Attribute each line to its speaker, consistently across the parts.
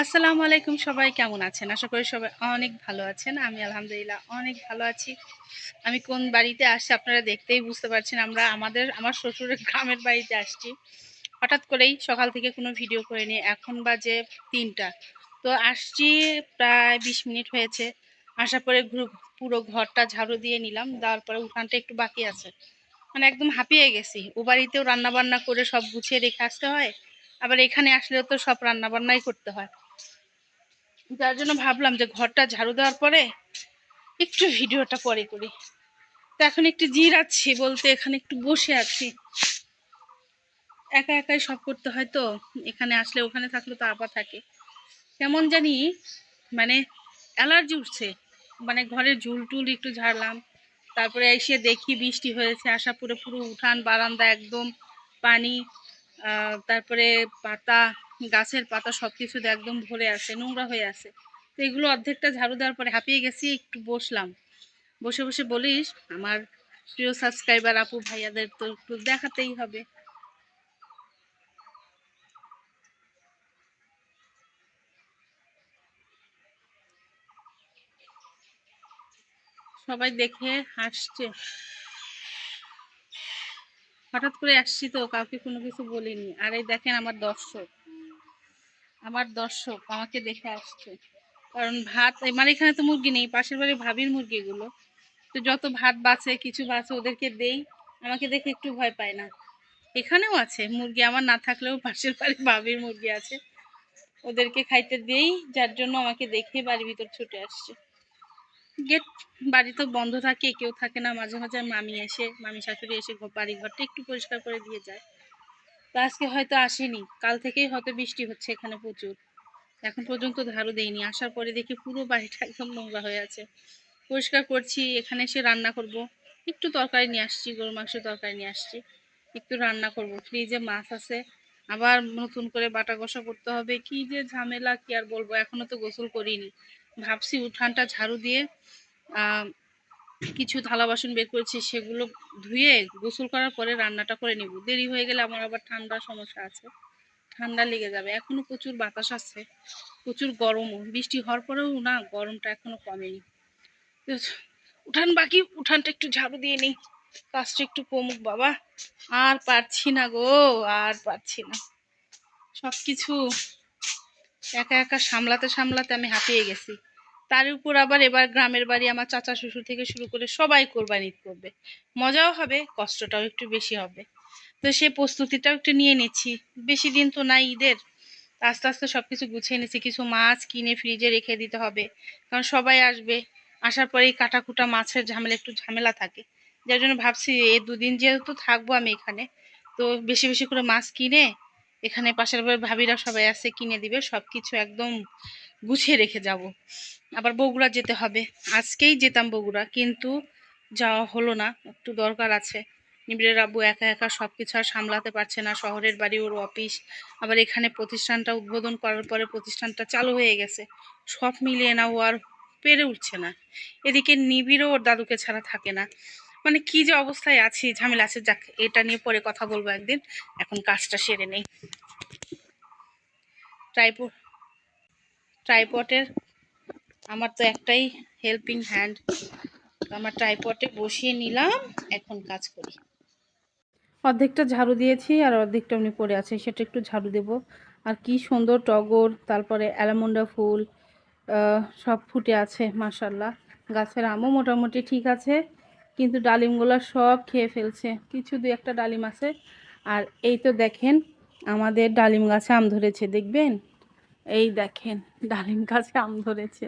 Speaker 1: আসসালামু আলাইকুম সবাই, কেমন আছেন? আশা করি সবাই অনেক ভালো আছেন। আমি আলহামদুলিল্লাহ অনেক ভালো আছি। আমি কোন বাড়িতে আসছি আপনারা দেখতেই বুঝতে পারছেন, আমরা আমাদের, আমার শ্বশুরের গ্রামের বাড়িতে আসছি। হঠাৎ করেই সকাল থেকে কোনো ভিডিও করে নিই এখন বাজে তিনটা। তো আসছি প্রায় বিশ মিনিট হয়েছে। আসার পরে পুরো ঘরটা ঝাড়ু দিয়ে নিলাম। দেওয়ার পরে উঠানটা একটু বাকি আছে। মানে একদম হাঁপিয়ে গেছি। ও বাড়িতেও রান্নাবান্না করে সব গুছিয়ে রেখে আসতে হয়। আবার এখানে আসলেও তো সব রান্নাবান্নাই করতে হয়। যার জন্য ভাবলাম যে ঘরটা ঝাড়ু দেওয়ার পরে একটু ভিডিওটা পরে করি। তো এখন একটু জির জিরাচ্ছি বলতে এখানে একটু বসে আছি। একা একাই সব করতে হয় তো, এখানে আসলে ওখানে থাকলে তো আবার থাকে। কেমন জানি মানে অ্যালার্জি উঠছে মানে ঘরের ঝুল টুল একটু ঝাড়লাম, তারপরে এসে দেখি বৃষ্টি হয়েছে, আসা পুরো পুরো উঠান, বারান্দা একদম, পানি তারপরে পাতা গাছের পাতা সব কিছুতে একদম ভরে আছে নোংরা হয়ে আছে তো এগুলো অর্ধেকটা ঝাড়ু দেওয়ার পরে হাঁপিয়ে গেছি, একটু বসলাম। বসে বসে বলিস, আমার প্রিয় সাবস্ক্রাইবার আপু, ভাইয়াদের তো একটু দেখাতেই হবে। সবাই দেখে হাসছে। হঠাৎ করে আসছি তো, কাউকে কোনো কিছু বলিনি। আর এই দেখেন আমার দর্শক। আমার দর্শক, আমাকে দেখে আসছে। কারণ ভাত মানে এখানে তো মুরগি নেই, পাশের বাড়ির ভাবির মুরগিগুলো তো যত ভাত বাঁচে, কিছু বাঁচে, ওদেরকে দেই, আমাকে দেখে একটু ভয় পায় না। এখানেও আছে মুরগি, আমার না থাকলেও পাশের বাড়ি ভাবির মুরগি আছে। ওদেরকে খাইতে দেই, যার জন্য আমাকে দেখে বাড়ির ভিতর ছুটে আসছে। গেট, বাড়ি তো বন্ধ থাকে, কেউ থাকে না। মাঝে মাঝে মামি এসে, মামি শাশুড়ি এসে ঘর- বাড়ি ঘরটা একটু পরিষ্কার করে দিয়ে যায়। তো আজকে হয়তো আসেনি। কাল থেকেই হয়তো বৃষ্টি হচ্ছে এখানে প্রচুর। এখন পর্যন্ত ঝাড়ু দেইনি। আসার পরে দেখি পুরো বাড়িটা একদম নোংরা হয়ে আছে। পরিষ্কার করছি। এখানে এসে রান্না করব। একটু তরকারি নিয়ে আসছি গরু মাংস তরকারি নিয়ে আসছি। একটু রান্না করব। ফ্রিজে মাছ আছে। আবার নতুন করে বাটা কষা করতে হবে। কি যে ঝামেলা, কি আর বলব? এখনও তো গোসল করিনি। ভাবছি উঠানটা ঝাড়ু দিয়ে কিছু থালা বাসন বের করেছি, সেগুলো ধুয়ে গোসল করার পরে রান্নাটা করে নিব। দেরি হয়ে গেলে আমার আবার ঠান্ডার সমস্যা আছে, ঠান্ডা লেগে যাবে। এখনও প্রচুর বাতাস আছে প্রচুর গরমও। বৃষ্টি হওয়ার পরেও না গরমটা এখনও কমেনি। উঠান বাকি, উঠানটা একটু ঝাড়ু দিয়ে নিই। কাজটা একটু কমুক বাবা। আর পারছি না গো, আর পারছি না। সব কিছু একা একা সামলাতে সামলাতে আমি হাঁপিয়ে গেছি। তার উপর আবার এবার গ্রামের বাড়ি আমার চাচা শ্বশুর থেকে শুরু করে সবাই কোরবানি করবে। মজাও হবে, কষ্টটাও একটু বেশি হবে। তো সে প্রস্তুতিটাও একটু নিয়ে নিচ্ছি। বেশি দিন তো নাই ঈদের। আস্তে আস্তে সব কিছু গুছিয়ে নিচ্ছি। কিছু মাছ কিনে ফ্রিজে রেখে দিতে হবে। কারণ সবাই আসবে। আসার পরেই কাটাকুটা মাছের ঝামেলা, একটু ঝামেলা থাকে। যার জন্য ভাবছি এই দুদিন যেহেতু থাকব আমি এখানে। তো বেশি বেশি করে মাছ কিনে এখানে পাশের ভাবিরা সবাই আছে, কিনে দিবে সব কিছু একদম গুছিয়ে রেখে যাব। আবার বগুড়া যেতে হবে। আজকেই যেতাম বগুড়া, কিন্তু যাওয়া হলো না, একটু দরকার আছে। নিবিড়ের আব্বু একা একা সব কিছু আর সামলাতে পারছে না, শহরের বাড়ি, ওর অফিস। আবার এখানে প্রতিষ্ঠানটা উদ্বোধন করার পরে প্রতিষ্ঠানটা চালু হয়ে গেছে। সব মিলিয়ে না, ও আর পেরে উঠছে না। এদিকে নিবিড়ও ওর দাদুকে ছাড়া থাকে না। মানে কি যে অবস্থায় আছি, ঝামেলা আছে, যাক, এটা নিয়ে পরে কথা বলব একদিন। এখন কাজটা সেরে নেই। ট্রাইপো ট্রাইপটের আমার তো একটাই হেল্পিং হ্যান্ড আমার ট্রাইপটে বসিয়ে নিলাম, এখন কাজ করি। অর্ধেকটা ঝাড়ু দিয়েছি আর অর্ধেকটা এমনি পড়ে আছে সেটা একটু ঝাড়ু দেব। আর কি সুন্দর টগর, তারপরে অ্যালামন্ডা ফুল সব ফুটে আছে মাসাল্লাহ গাছের আমও মোটামুটি ঠিক আছে। কিন্তু ডালিমগুলো সব খেয়ে ফেলছে। কিছু দু একটা ডালিম আছে। আর এই তো দেখেন, আমাদের ডালিম গাছে আম ধরেছে, দেখবেন? এই দেখেন, ডালিম গাছে আম ধরেছে।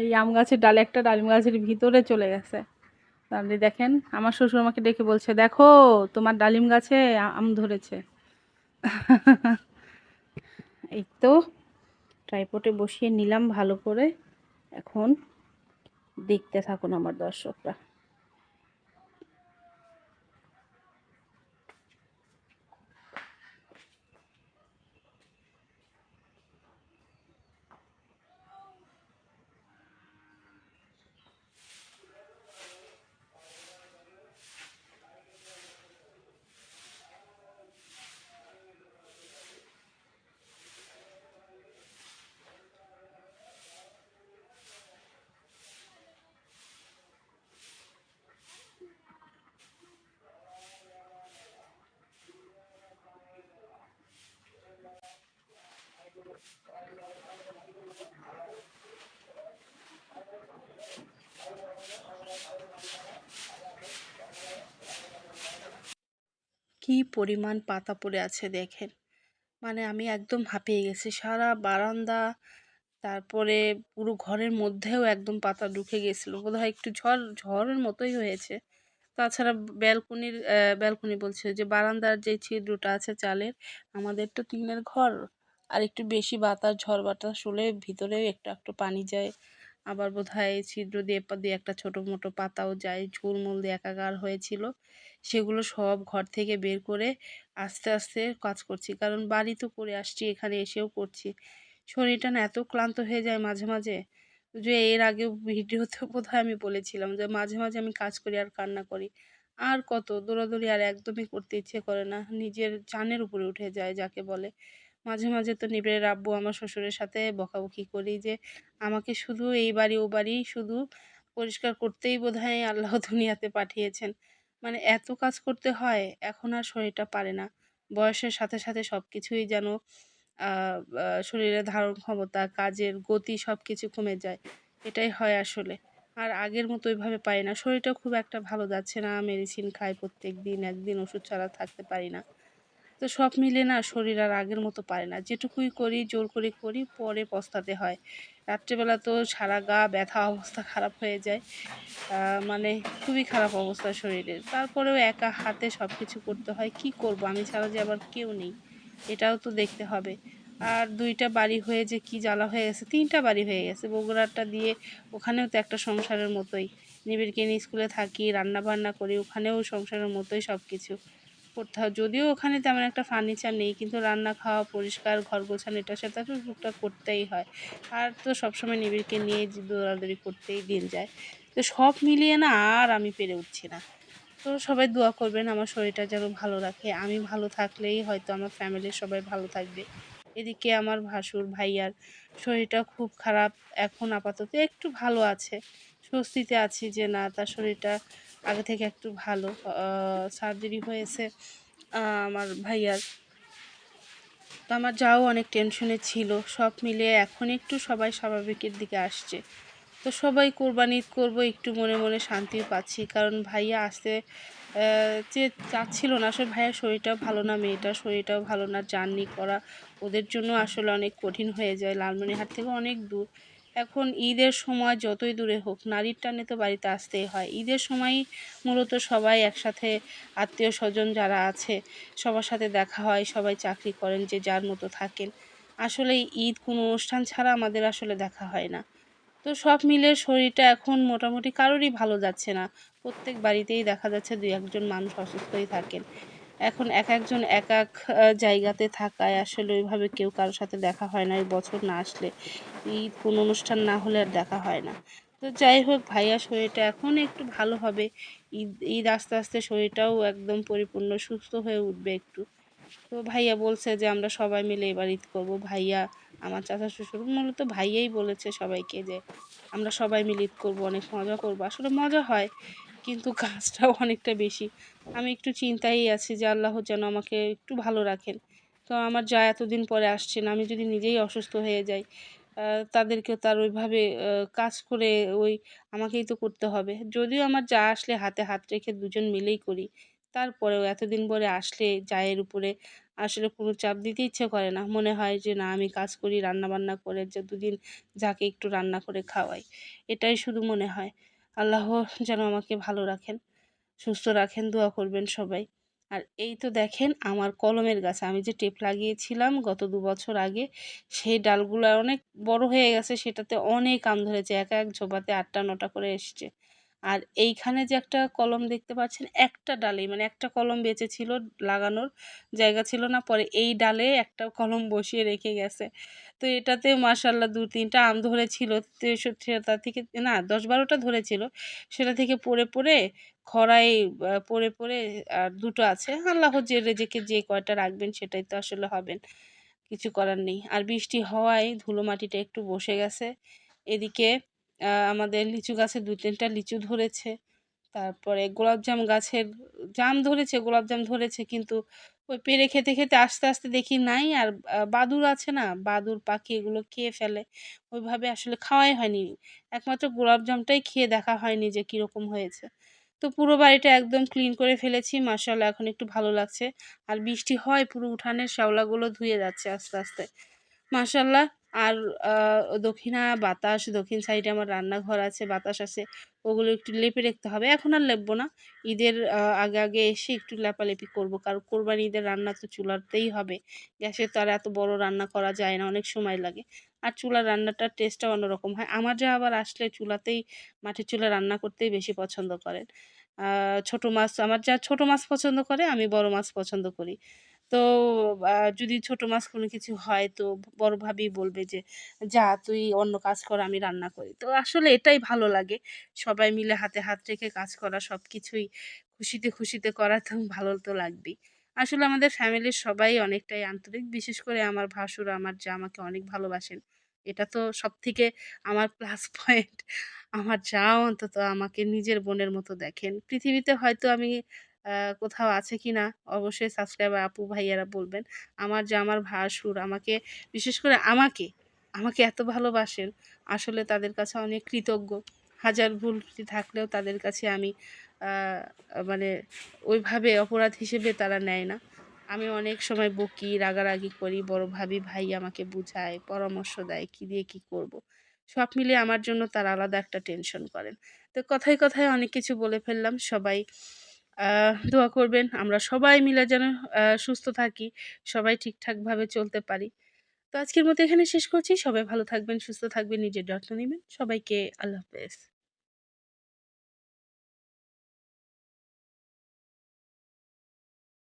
Speaker 1: এই আম গাছের ডালে একটা ডালিম গাছের ভিতরে চলে গেছে। তাহলে দেখেন, আমার শ্বশুর আমাকে ডেকে বলছে, দেখো, তোমার ডালিম গাছে আম ধরেছে। এই তো ট্রাইপটে বসিয়ে নিলাম ভালো করে। এখন দেখতে থাকুন আমার দর্শকরা। কি পরিমাণ পাতা পড়ে আছে দেখেন। মানে আমি একদম হাঁপিয়ে গেছি। সারা বারান্দা, তারপরে পুরো ঘরের মধ্যেও একদম পাতা ঢুকে গেছিল। বোধহয় একটু ঝড়, ঝড়ের মতোই হয়েছে। তাছাড়া ব্যালকনির ব্যালকনি বলছে যে বারান্দার যে ছিদ্রটা আছে চালের, আমাদের তো টিনের ঘর। আর একটু বেশি বাতাস, ঝড় বাতাস হলে ভিতরে একটু একটু পানি যায়। আবার বোধ হয় ছিদ্র দিয়ে দিয়ে একটা ছোটো মোটো পাতাও যায়, ঝুলমুল দিয়ে একাকার হয়েছিল। সেগুলো সব ঘর থেকে বের করে আস্তে আস্তে কাজ করছি। কারণ বাড়ি তো করে আসছি, এখানে এসেও করছি। শরীরটা না এত ক্লান্ত হয়ে যায় মাঝে মাঝে যে এর আগে ভিডিওতে বোধহয় আমি বলেছিলাম যে মাঝে মাঝে আমি কাজ করি আর কান্না করি। আর কত দৌড়াদৌড়ি আর একদমই করতে ইচ্ছে করে না। নিজের জানের উপরে উঠে যায় যাকে বলে। মাঝে মাঝে তো নিবের আব্বু আমার শ্বশুরের সাথে বকাবকি করি যে, আমাকে শুধু এই বাড়ি, ও বাড়ি শুধু পরিষ্কার করতেই বোধ হয় আল্লাহ দুনিয়াতে পাঠিয়েছেন। মানে এত কাজ করতে হয়, এখন আর শরীরটা পারে না। বয়সের সাথে সাথে সব কিছুই যেন শরীরের ধারণ ক্ষমতা, কাজের গতি সব কিছু কমে যায়। এটাই হয় আসলে। আর আগের মতো ওইভাবে পারি না। শরীরটা খুব একটা ভালো যাচ্ছে না। মেডিসিন খাই প্রত্যেক দিন একদিন ওষুধ ছাড়া থাকতে পারি না। তো সব মিলে না শরীর আর আগের মতো পারে না। যেটুকুই করি, জোর করে করি, পরে পস্তাতে হয়। রাত্রেবেলা তো সারা গা ব্যথা অবস্থা খারাপ হয়ে যায়। মানে খুবই খারাপ অবস্থা শরীরের। তারপরেও একা হাতে সব কিছু করতে হয়। কি করব? আমি ছাড়া যে আবার কেউ নেই। এটাও তো দেখতে হবে। আর দুইটা বাড়ি হয়ে যে কি জ্বালা হয়ে গেছে, তিনটা বাড়ি হয়ে গেছে। বগুড়াটা দিয়ে ওখানেও তো একটা সংসারের মতোই। নিবিড়কে স্কুলে থাকি রান্না বান্না করি, ওখানেও সংসারের মতোই সব কিছু করতে হয়। যদিও ওখানে তেমন একটা ফার্নিচার নেই, কিন্তু রান্না খাওয়া, পরিষ্কার, ঘর গোছানো এটা সেটা তো টুকটাক করতেই হয়। আর তো সবসময় নিবিড়কে নিয়ে দৌড়াদৌড়ি করতেই দিন যায়। তো সব মিলিয়ে না আর আমি পেরে উঠছি না। তো সবাই দোয়া করবেন আমার শরীরটা যেন ভালো রাখে। আমি ভালো থাকলেই হয়তো আমার ফ্যামিলির সবাই ভালো থাকবে। এদিকে আমার ভাসুর ভাইয়ার শরীরটা খুব খারাপ। এখন আপাতত একটু ভালো আছে। স্বস্তিতে আছি যে না, তার শরীরটা আগে থেকে একটু ভালো সার্জারি হয়েছে আমার ভাইয়ার। তো আমার যাও অনেক টেনশনে ছিল, সব মিলিয়ে এখন একটু সবাই স্বাভাবিকের দিকে আসছে। তো সবাই কোরবানি করব, একটু মনে মনে শান্তিও পাচ্ছি, কারণ ভাইয়া আসতে যে চাচ্ছিল না, আসলে ভাইয়ার শরীরটাও ভালো না, মেয়েটার শরীরটাও ভালো না, জার্নি করা ওদের জন্য আসলে অনেক কঠিন হয়ে যায় লালমনিহাট থেকে অনেক দূর। এখন ঈদের সময় যতই দূরে হোক, নারীর টানে তো বাড়িতে আসতেই হয়। ঈদের সময়ই মূলত সবাই একসাথে আত্মীয় স্বজন যারা আছে, সবার সাথে দেখা হয়, সবাই চাকরি করেন, যে যার মতো থাকেন। আসলে ঈদ কোনো অনুষ্ঠান ছাড়া আমাদের আসলে দেখা হয় না। তো সব মিলে শরীরটা এখন মোটামুটি কারোরই ভালো যাচ্ছে না। প্রত্যেক বাড়িতেই দেখা যাচ্ছে দুই একজন মানুষ অসুস্থই থাকেন। এখন এক একজন এক এক জায়গাতে থাকায় আসলে ওইভাবে কেউ কারোর সাথে দেখা হয় না এই বছর না আসলে ঈদ কোনো অনুষ্ঠান না হলে আর দেখা হয় না। তো যাই হোক ভাইয়া, শরীরটা এখন একটু ভালো হবে। ঈদ ঈদ আস্তে আস্তে শরীরটাও একদম পরিপূর্ণ সুস্থ হয়ে উঠবে একটু। তো ভাইয়া বলছে যে, আমরা সবাই মিলে এবার ঈদ করব। ভাইয়া, আমার চাচা শ্বশুর, মূলত ভাইয়াই বলেছে সবাইকে যে, আমরা সবাই মিলে ঈদ করব, অনেক মজা করব। আসলে মজা হয় কিন্তু কাজটাও অনেকটা বেশি। আমি একটু চিন্তাই আছি যে আল্লাহ যেন আমাকে একটু ভালো রাখেন। তো আমার যা এতদিন পরে আসছেন আমি যদি নিজেই অসুস্থ হয়ে যাই তাদেরকেও তার ওইভাবে কাজ করে ওই আমাকেই তো করতে হবে। যদিও আমার যা আসলে হাতে হাত রেখে দুজন মিলেই করি, তারপরেও এতদিন পরে আসলে জায়ের উপরে আসলে কোনো চাপ দিতে ইচ্ছে করে না। মনে হয় যে না, আমি কাজ করি রান্না বান্না করে যে দুদিন যাকে একটু রান্না করে খাওয়াই, এটাই শুধু মনে হয়। আল্লাহ যেন আমাকে ভালো রাখেন, সুস্থ রাখেন, দোয়া করবেন সবাই। আর এই তো দেখেন আমার কলমের গাছ, আমি যে টেপ লাগিয়েছিলাম গত দু বছর আগে, সেই ডালগুলো অনেক বড় হয়ে গেছে, সেটাতে অনেক আম ধরেছে, এক এক ঝোপাতে আটটা নটা করে এসছে। আর এইখানে যে একটা কলম দেখতে পাচ্ছেন, একটা ডালেই মানে একটা কলম বেঁচে ছিল, লাগানোর জায়গা ছিল না, পরে এই ডালে একটা কলম বসিয়ে রেখে গেছে। তো এটাতে মাসাল্লাহ দু তিনটা আম ধরেছিল সেটা থেকে, না, দশ বারোটা ধরেছিল, সেটা থেকে পড়ে পড়ে খরায় পড়ে পড়ে আর দুটো আছে। আল্লাহ যে রেজেকে যে কয়টা রাখবেন সেটাই তো আসলে হবেন, কিছু করার নেই। আর বৃষ্টি হওয়ায় ধুলো মাটিটা একটু বসে গেছে। এদিকে আমাদের লিচু গাছে দু তিনটা লিচু ধরেছে। তারপরে গোলাপজাম গাছের জাম ধরেছে, গোলাপজাম ধরেছে, কিন্তু ওই পেরে খেতে খেতে আস্তে আস্তে দেখি নাই। আর বাদুর আছে না, বাদুর পাখি এগুলো খেয়ে ফেলে। ওইভাবে আসলে খাওয়াই হয়নি। একমাত্র গোলাপজামটাই খেয়ে দেখা হয়নি যে কীরকম হয়েছে। তো পুরো বাড়িটা একদম ক্লিন করে ফেলেছি মাসাল্লাহ এখন একটু ভালো লাগছে। আর বৃষ্টি হয়, পুরো উঠানের শ্যাওলাগুলো ধুয়ে যাচ্ছে আস্তে আস্তে। মাশাল্লাহ আর দক্ষিণা বাতাস, দক্ষিণ সাইডে আমার রান্নাঘর আছে, বাতাস আছে, ওগুলো একটু লেপে রাখতে হবে। এখন আর লেপবো না। ঈদের আগে আগে এসে একটু লেপালেপি করব। কারণ কোরবানি ঈদের রান্না তো চুলাতেই হবে। গ্যাসের তো আর এত বড় রান্না করা যায় না, অনেক সময় লাগে। আর চুলার রান্নাটার টেস্টটা অন্যরকম হয়। আমার যা আবার আসলে চুলাতেই মাটির চুলা রান্না করতেই বেশি পছন্দ করেন। ছোট মাছ, আমার যা ছোট মাছ পছন্দ করে, আমি বড় মাছ পছন্দ করি। তো যদি ছোট মাছ কোনো কিছু হয় তো বড় ভাবি বলবে যে, "যা তুই অন্য কাজ কর আমি রান্না করি।" তো আসলে এটাই ভালো লাগে। সবাই মিলে হাতে হাত রেখে কাজ করা সব কিছুই খুশিতে, খুশিতে করা তো ভালো তো লাগবেই। আসলে আমাদের ফ্যামিলির সবাই অনেকটাই আন্তরিক। বিশেষ করে আমার ভাসুর, আমার যা আমাকে অনেক ভালোবাসেন। এটা তো সব থেকে আমার প্লাস পয়েন্ট। আমার যা অন্তত আমাকে নিজের বোনের মতো দেখেন। পৃথিবীতে হয়তো আমি কোথাও আছে কি না অবশ্যই সাবস্ক্রাইবার আপু ভাইয়ারা বলবেন। আমার যে আমার ভাসুর আমাকে বিশেষ করে আমাকে, আমাকে এত ভালোবাসেন আসলে তাদের কাছে অনেক কৃতজ্ঞ। হাজার ভুল থাকলেও তাদের কাছে আমি মানে ওইভাবে অপরাধ হিসেবে তারা নেয় না। আমি অনেক সময় বকি, রাগারাগি করি। বড় ভাবি, ভাই আমাকে বুঝায়, পরামর্শ দেয় কী দিয়ে কী করব। সব মিলিয়ে আমার জন্য তারা আলাদা একটা টেনশন করেন। তো কথায়, কথায় অনেক কিছু বলে ফেললাম। সবাই দোয়া করবেন। আমরা সবাই মিলে যেন সুস্থ থাকি, সবাই ঠিকঠাকভাবে চলতে পারি। তো আজকের মতো এখানে শেষ করছি। সবাই ভালো থাকবেন, সুস্থ থাকবেন, নিজের যত্ন নেবেন। সবাইকে আল্লাহ হাফেজ।